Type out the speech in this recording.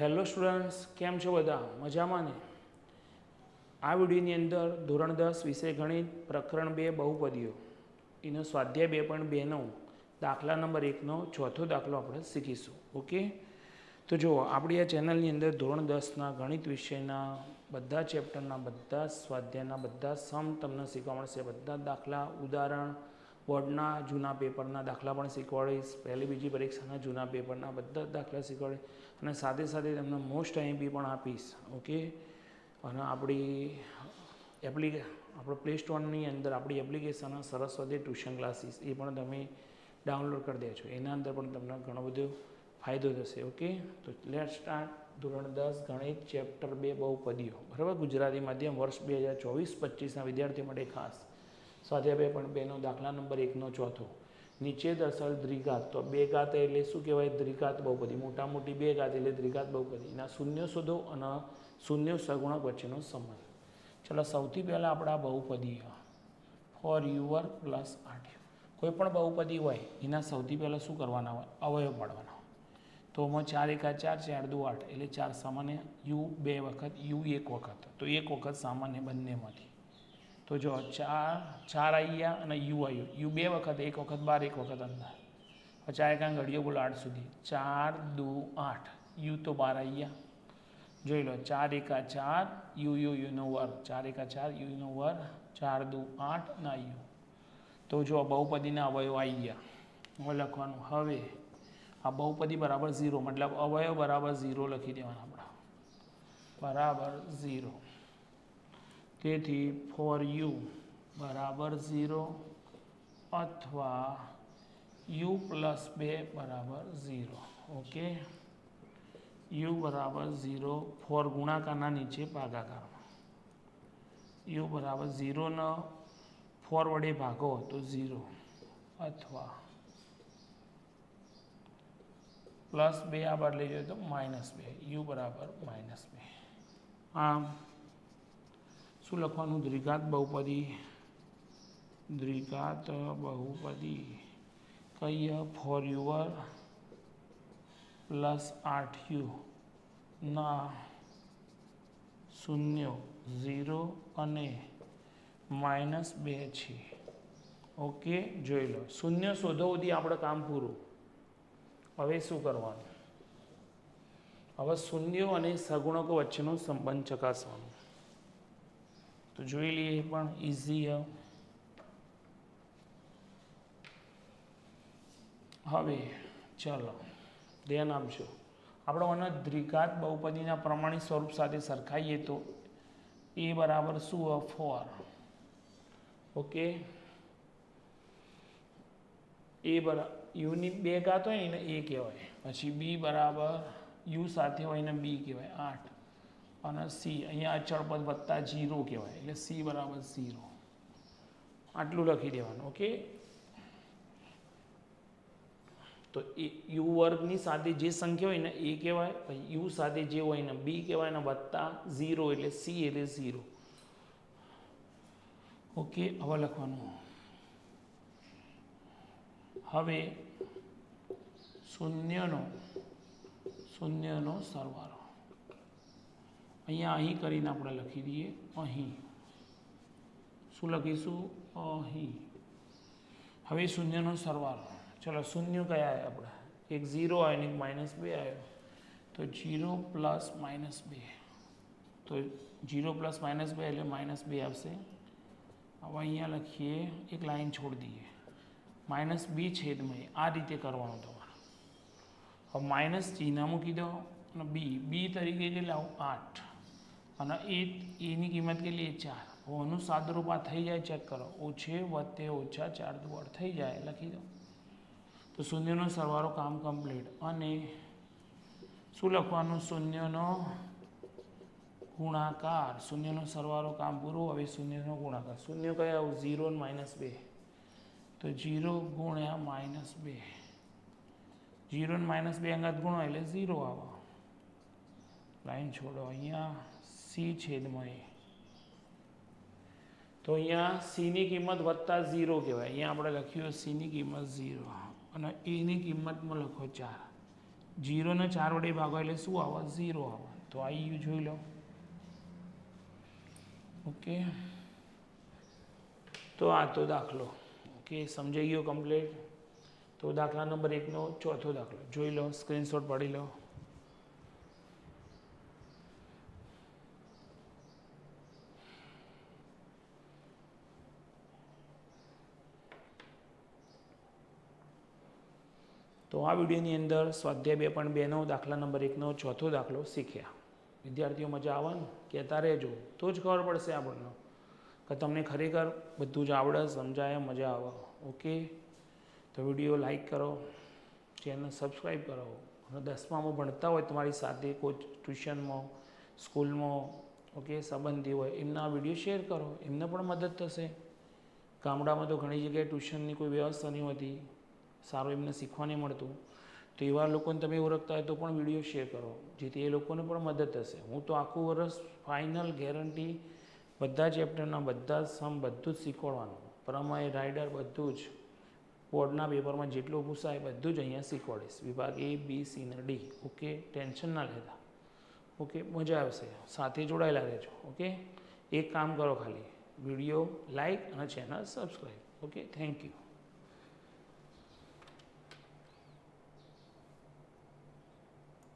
Hello students, કેમ છો બધા? મજામાં ને? આ વિડીયોની અંદર ધોરણ દસ વિષય ગણિત પ્રકરણ બે બહુપદીઓ, એનો સ્વાધ્યાય બે પોઈન્ટ બેનો દાખલા નંબર એકનો ચોથો દાખલો આપણે શીખીશું, ઓકે? તો જુઓ, આપણી આ ચેનલની અંદર ધોરણ દસના ગણિત વિષયના બધા ચેપ્ટરના બધા સ્વાધ્યાયના બધા સમ તમને શીખવા મળશે. બધા દાખલા, ઉદાહરણ, બોર્ડના જૂના પેપરના દાખલા પણ શીખવાડીશ. પહેલી, બીજી પરીક્ષાના જૂના પેપરના બધા દાખલા શીખવાડીશ. અને સાથે સાથે તમને મોસ્ટ આઈએમપી પણ આપીશ ઓકે અને આપણી એપ્લિકે આપણો પ્લે સ્ટોરની અંદર આપણી એપ્લિકેશન સરસ્વતી ટ્યુશન ક્લાસીસ એ પણ તમે ડાઉનલોડ કરી દેજો. એના અંદર પણ તમને ઘણો બધો ફાયદો થશે ઓકે તો લેટ સ્ટાર્ટ ધોરણ દસ ગણિત ચેપ્ટર બે બહુપદીઓ, બરાબર? ગુજરાતી માધ્યમ વર્ષ બે હજાર ચોવીસ પચીસના વિદ્યાર્થીઓ માટે ખાસ. સ્વાધ્યાય બે પણ બેનો દાખલા નંબર એકનો ચોથો. નીચે દર્શાવેલ દ્વિઘાત. તો બે ઘાત એટલે શું કહેવાય? દ્વિઘાત બહુપદી. મોટા મોટી બે ઘાત એટલે દ્વિઘાત બહુપદી. એના શૂન્ય શોધો અને શૂન્ય સગુણક વચ્ચેનો સંબંધ ચલો, સૌથી પહેલાં આપણા બહુપદી ફોર યુવર પ્લસ આઠ કોઈ પણ બહુપદી હોય, એના સૌથી પહેલાં શું કરવાના હોય? અવયવ પાડવાના હોય તો એમાં ચાર એકા ચાર ચાર દુ આઠ. એટલે ચાર સામાન્ય યુ બે વખત, યુ એક વખત. તો એક વખત સામાન્ય બંનેમાંથી તો જો ચાર ચાર આવી ગયા અને યુ આવ્યું યુ બે વખત, એક વખત બાર, એક વખત અંદર આ કાંઈ ઘડીઓ બોલો આઠ સુધી. ચાર, દુ, આઠ. યુ તો બાર આવી ગયા જોઈ લો, ચાર એકા ચાર, યુ યુ યુનો વર ચાર એકા ચાર યુનો વર ચાર, દુ, આઠ ના યુ તો જો બહુપદીના અવયવ આવી ગયા હવે લખવાનું, હવે. આ બહુપદી બરાબર ઝીરો, મતલબ અવયવ બરાબર ઝીરો લખી દેવાના આપણા. બરાબર ઝીરો. તેથી ફોર યુ બરાબર ઝીરો અથવા યુ પ્લસ બે બરાબર ઝીરો ઓકે યુ બરાબર ઝીરો ફોર ગુણાકારના નીચે ભાગાકારમાં યુ બરાબર ઝીરોનો ફોર વડે ભાગો તો ઝીરો અથવા પ્લસ બે આ બાર લઈ તો માઇનસ બે. યુ બરાબર માઇનસ બે. આમ શું લખવાનું? દ્વિઘાત બહુપદી. દ્વિઘાત બહુપદી. કહીએ ફોર યુવર પ્લસ આઠ યુ ના શૂન્ય ઝીરો અને માઇનસ બે છે. ઓકે જોઈ લો. શૂન્ય શોધો સુધી આપણે કામ પૂરું. હવે શું કરવાનું? હવે શૂન્યો અને સગુણકો વચ્ચેનો સંબંધ ચકાસવાનો. તો જોઈ લઈએ પણ ઇઝી હવે ચાલો ધ્યાન આપજો આપણે મને દ્વિઘાત બહુપદીના પ્રમાણિત સ્વરૂપ સાથે સરખાઈએ તો એ બરાબર શું ફોર ઓકે એ બરાબર યુની બે ઘાત હોય ને એ કહેવાય. પછી બી બરાબર યુ સાથે હોય ને બી કહેવાય. આઠ. અને સી અહીંયા અચળ પદ વત્તા જીરો કહેવાય, એટલે સી બરાબર ઝીરો આટલું લખી દેવાનું ઓકે તો એ યુ વર્ગની સાથે જે સંખ્યા હોય ને, એ કહેવાય, પછી યુ સાથે જે હોય ને બી કહેવાય ને, વત્તા ઝીરો એટલે સી એટલે ઝીરો ઓકે હવે લખવાનું. હવે શૂન્યનો શૂન્યનો સરવાળો. અહીંયા અહીં કરીને આપણે લખી દઈએ, અહીં. શું લખીશું? અહીં. હવે શૂન્યનો સરવાળો. ચલો, શૂન્ય કયા આવ્યા આપણે? એક ઝીરો આવ્યો ને એક માઇનસ બે આવ્યો. તો જીરો પ્લસ માઇનસ બે. તો જીરો પ્લસ માઇનસ બે એટલે માઇનસ બે આવશે. હવે અહીંયા લખીએ, એક લાઈન છોડી દઈએ. માઇનસ બી છેદમય આ રીતે કરવાનું તમારે. હવે માઇનસ ચિહ્ન મૂકી દો અને બી. બી તરીકે કેટલા? આઠ. અને એ એની કિંમત કેટલી ચાર. હોનું સાદરૂપા થઈ જાય ચેક કરો. ઓછે વત્તે ઓછા ચાર દુવાડ થઈ જાય, લખી દો. તો શૂન્યનો સરવાળો કામ કમ્પ્લીટ અને શું લખવાનું? શૂન્યનો ગુણાકાર. શૂન્યનો સરવાળો કામ પૂરું, હવે શૂન્યનો ગુણાકાર. શૂન્ય કયા આવું? ઝીરો માઇનસ બે. તો ઝીરો ગુણ્યા માઇનસ બે. ઝીરો માઇનસ બે અંગાત ગુણો, એટલે ઝીરો આવો. લાઈન છોડો અહીંયા. સી છેદમાં એ. તો અહીંયા સીની કિંમત વત્તા ઝીરો કહેવાય. અહીંયા આપણે લખ્યું સીની કિંમત ઝીરો. અને એની કિંમતમાં લખો ચાર. જીરોને ચાર વડે ભાગો એટલે શું આવે? ઝીરો આવે. તો આ યુ જોઈ લો. ઓકે. તો આ તો દાખલો. ઓકે, સમજાઈ ગયો કમ્પ્લીટ? તો દાખલા નંબર એકનો ચોથો દાખલો. જોઈ લો, સ્ક્રીનશોટ પાડી લો. તો આ વિડીયોની અંદર સ્વાધ્યાય બે પણ બેનો, દાખલા નંબર એકનો, ચોથો દાખલો શીખ્યા. વિદ્યાર્થીઓ મજા આવે ને કહેતા રહેજો. તો જ ખબર પડશે આપણને કે તમને ખરેખર બધું જ આવડે, સમજાય, મજા આવે. ઓકે? તો વીડિયો લાઈક કરો ચેનલ સબસ્ક્રાઈબ કરો. અને દસમામાં ભણતા હોય તમારી સાથે કોઈ ટ્યુશનમાં, સ્કૂલમાં, ઓકે, સંબંધી હોય, એમના વીડિયો શેર કરો. એમને પણ મદદ થશે. ગામડામાં તો ઘણી જગ્યાએ ટ્યુશનની કોઈ વ્યવસ્થા નહીં હોતી. સારું એમને શીખવા નહીં મળતું. તો એવા લોકોને તમે ઓળખતા હોય તો પણ વીડિયો શેર કરો. જેથી એ લોકોને પણ મદદ થશે. હું તો આખું વર્ષ ફાઇનલ ગેરંટી બધા ચેપ્ટરના બધા સમ બધું જ શીખવાડવાનું. પ્રમય રાઇડર બધું જ બોર્ડના પેપરમાં જેટલું પૂછાય બધું જ અહીંયા શીખવાડીશ. વિભાગ એ બી સી ને ડી ઓકે ટેન્શન ના લેતા. ઓકે મજા આવશે. સાથે જોડાયેલા રહેજો. ઓકે એક કામ કરો ખાલી. વીડિયો લાઈક અને channel subscribe okay thank you